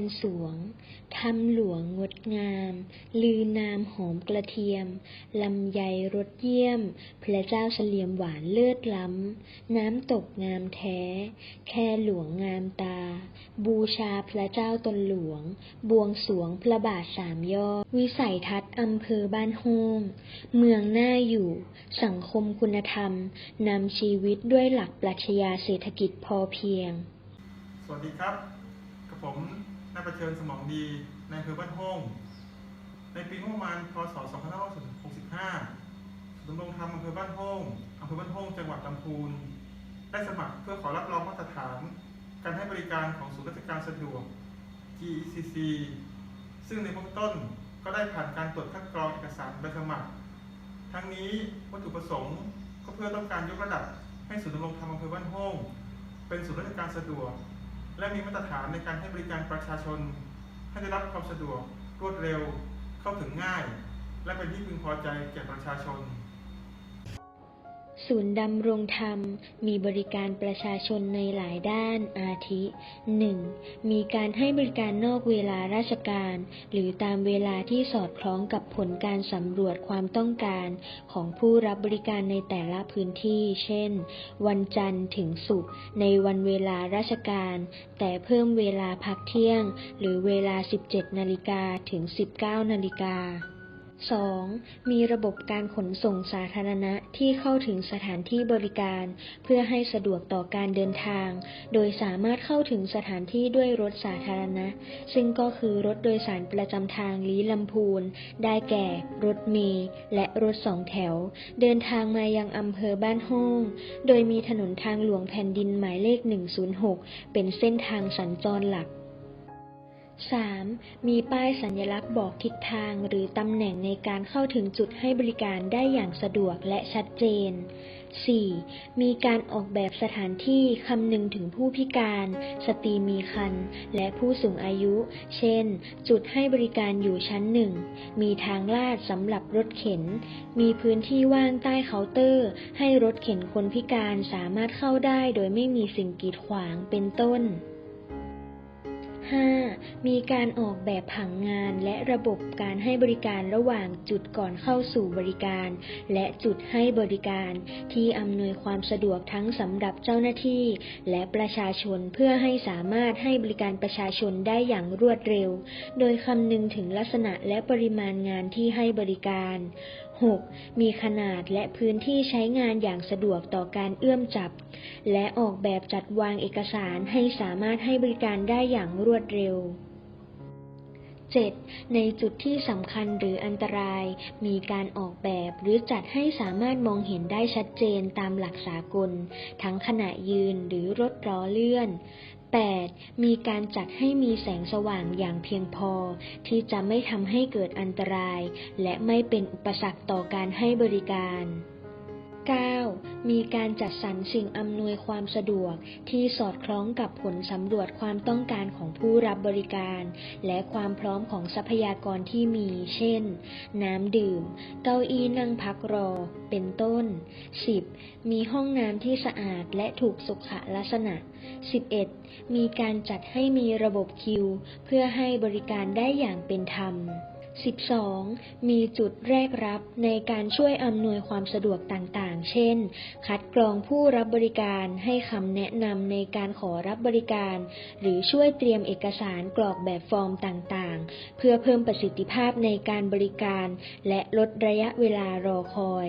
นสวง ทำหลวงงดงาม ลือนามหอมกระเทียม ลำไยรสเยี่ยม พระเจ้าเฉลียมหวานเลิศล้ำ น้ำตกงามแท้ แค่หลวงงามตา บูชาพระเจ้าตนหลวง บวงสวงพระบาทสามยอด วิสัยทัศน์อำเภอบ้านโฮง เมืองหน่าอยู่ สังคมคุณธรรม นำชีวิตด้วยหลักปรัชญาเศรษฐกิจพอเพียง สวัสดีครับกับผม นายประเชิญสมองดีในอำเภอบ้านโฮงในปีงบประมาณพศ 2565ดำรงธรรมอำเภอบ้านโฮงอำเภอบ้านโฮงจังหวัดลำพูน ได้สมัครเพื่อขอรับรองมาตรฐาน การให้บริการของศูนย์ราชการสะดวก GECC ซึ่งในเบื้องต้นก็ได้ผ่านการตรวจคัดกรองเอกสารใบสมัคร ทั้งนี้วัตถุประสงค์ก็เพื่อต้องการยกระดับให้ศูนย์ดำรงธรรมอำเภอบ้านโฮงเป็นศูนย์ราชการสะดวก และมีมาตรฐานในการให้บริการประชาชน ให้ได้รับความสะดวกรวดเร็ว เข้าถึงง่าย และเป็นที่พึงพอใจแก่ประชาชน ศูนย์ดำรงธรรม มีบริการประชาชนในหลายด้าน อาทิ 1. มีการให้บริการนอกเวลาราชการ หรือตามเวลาที่สอดคล้องกับผลการสำรวจความต้องการของผู้รับบริการในแต่ละพื้นที่ เช่น วันจันทร์ถึงศุกร์ในวันเวลาราชการ แต่เพิ่มเวลาพักเที่ยง หรือเวลา 17 นาฬิกาถึง 19 นาฬิกา 2. มีระบบการขนส่งสาธารณะที่เข้าถึงสถานที่บริการ เพื่อให้สะดวกต่อการเดินทาง โดยสามารถเข้าถึงสถานที่ด้วยรถสาธารณะ ซึ่งก็คือรถโดยสารประจำทางลี้ลำพูน ได้แก่ รถเมล์และรถสองแถว เดินทางมายังอำเภอบ้านห้อง โดยมีถนนทางหลวงแผ่นดินหมายเลข 106 เป็นเส้นทางสัญจรหลัก 3. มีป้ายสัญลักษณ์บอกทิศทางหรือตำแหน่งในการเข้าถึงจุดให้บริการได้อย่างสะดวกและชัดเจน 4. มีการออกแบบสถานที่คำนึงถึงผู้พิการ สตรีมีครรภ์และผู้สูงอายุ เช่น จุดให้บริการอยู่ชั้นหนึ่ง มีทางลาดสำหรับรถเข็น มีพื้นที่ว่างใต้เคาน์เตอร์ ให้รถเข็นคนพิการสามารถเข้าได้โดยไม่มีสิ่งกีดขวาง เป็นต้น 5. มีการออกแบบผังงานและระบบการให้บริการระหว่างจุดก่อนเข้าสู่บริการ และจุดให้บริการ ที่อำนวยความสะดวกทั้งสำหรับเจ้าหน้าที่ และประชาชนเพื่อให้สามารถให้บริการประชาชนได้อย่างรวดเร็ว โดยคำนึงถึงลักษณะและปริมาณงานที่ให้บริการ 6. มีขนาดและพื้นที่ใช้งานอย่างสะดวกต่อการเอื้อมจับ และออกแบบจัดวางเอกสารให้สามารถให้บริการได้อย่างรวดเร็ว 7. ในจุดที่สำคัญหรืออันตราย มีการออกแบบหรือจัดให้สามารถมองเห็นได้ชัดเจนตามหลักสากล ทั้งขณะยืนหรือรถล้อเลื่อน 8. มีการจัดให้มีแสงสว่างอย่างเพียงพอ ที่จะไม่ทำให้เกิดอันตราย และไม่เป็นอุปสรรคต่อการให้บริการ 9. มีการจัดสรรสิ่งอำนวยความสะดวกที่สอดคล้องกับผลสำรวจความต้องการของผู้รับบริการ และความพร้อมของทรัพยากรที่มี เช่น น้ำดื่ม เก้าอี้นั่งพักรอ เป็นต้น 10. มีห้องน้ำที่สะอาดและถูกสุขลักษณะ 11. มีการจัดให้มีระบบคิว เพื่อให้บริการได้อย่างเป็นธรรม 12. มีจุดแรกรับในการช่วยอำนวยความสะดวกต่างๆ เช่น คัดกรองผู้รับบริการให้คำแนะนำในการขอรับบริการ หรือช่วยเตรียมเอกสารกรอกแบบฟอร์มต่างๆ เพื่อเพิ่มประสิทธิภาพในการบริการ และลดระยะเวลารอคอย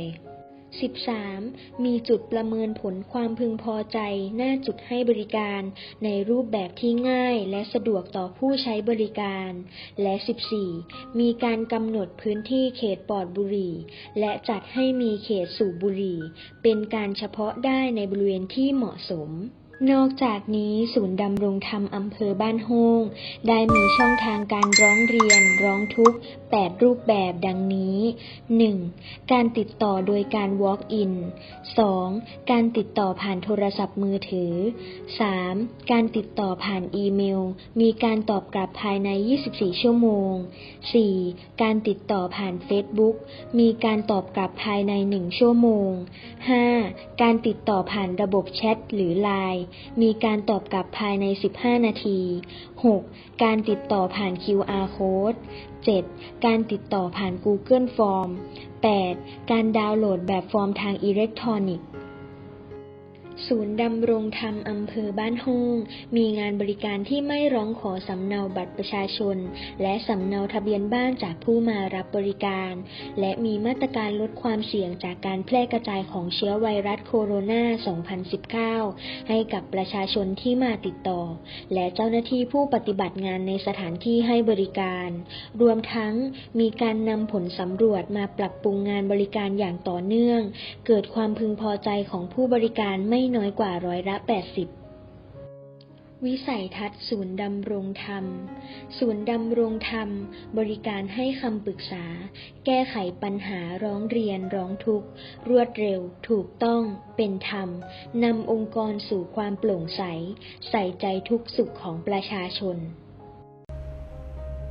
13. มีจุดประเมินผลความพึงพอใจ หน้าจุดให้บริการ ในรูปแบบที่ง่ายและสะดวกต่อผู้ใช้บริการ และ 14. มีการกำหนดพื้นที่เขตปลอดบุหรี่ และจัดให้มีเขตสูบบุหรี่ เป็นการเฉพาะได้ในบริเวณที่เหมาะสม นอกจากนี้ศูนย์ดำรงธรรมอำเภอบ้านโฮงได้มีช่องทางการร้องเรียนร้องทุกข์ 8 รูปแบบดังนี้ 1. การติดต่อโดยการ walk in 2. การติดต่อผ่านโทรศัพท์มือถือ 3. การติดต่อผ่านอีเมล มีการตอบกลับภายใน 24 ชั่วโมง 4. การติดต่อผ่าน Facebook มีการตอบกลับภายใน 1 ชั่วโมง 5. การติดต่อผ่านระบบแชทหรือไลน์มีการตอบกลับภายใน 15 นาที 6. การติดต่อผ่าน QR Code 7. การติดต่อผ่าน Google Form 8. การดาวน์โหลดแบบฟอร์มทางอิเล็กทรอนิกส์ ศูนย์ดำรงธรรมอำเภอบ้านห้อง มีงานบริการที่ไม่ร้องขอสำเนาบัตรประชาชน และสำเนาทะเบียนบ้านจากผู้มารับบริการ และมีมาตรการลดความเสี่ยงจากการแพร่กระจายของเชื้อไวรัสโคโรนา 2019 ให้กับประชาชนที่มาติดต่อ และเจ้าหน้าที่ผู้ปฏิบัติงานในสถานที่ให้บริการ รวมทั้งมีการนำผลสำรวจมาปรับปรุงงานบริการอย่างต่อเนื่อง เกิดความพึงพอใจของผู้บริการไม่น้อยกว่าร้อยละ 80 วิสัยทัศน์ศูนย์ดำรงธรรม ศูนย์ดำรงธรรม บริการให้คำปรึกษา แก้ไขปัญหาร้องเรียนร้องทุกข์ รวดเร็ว ถูกต้อง เป็นธรรม นำองค์กรสู่ความโปร่งใส ใส่ใจทุกสุขของประชาชน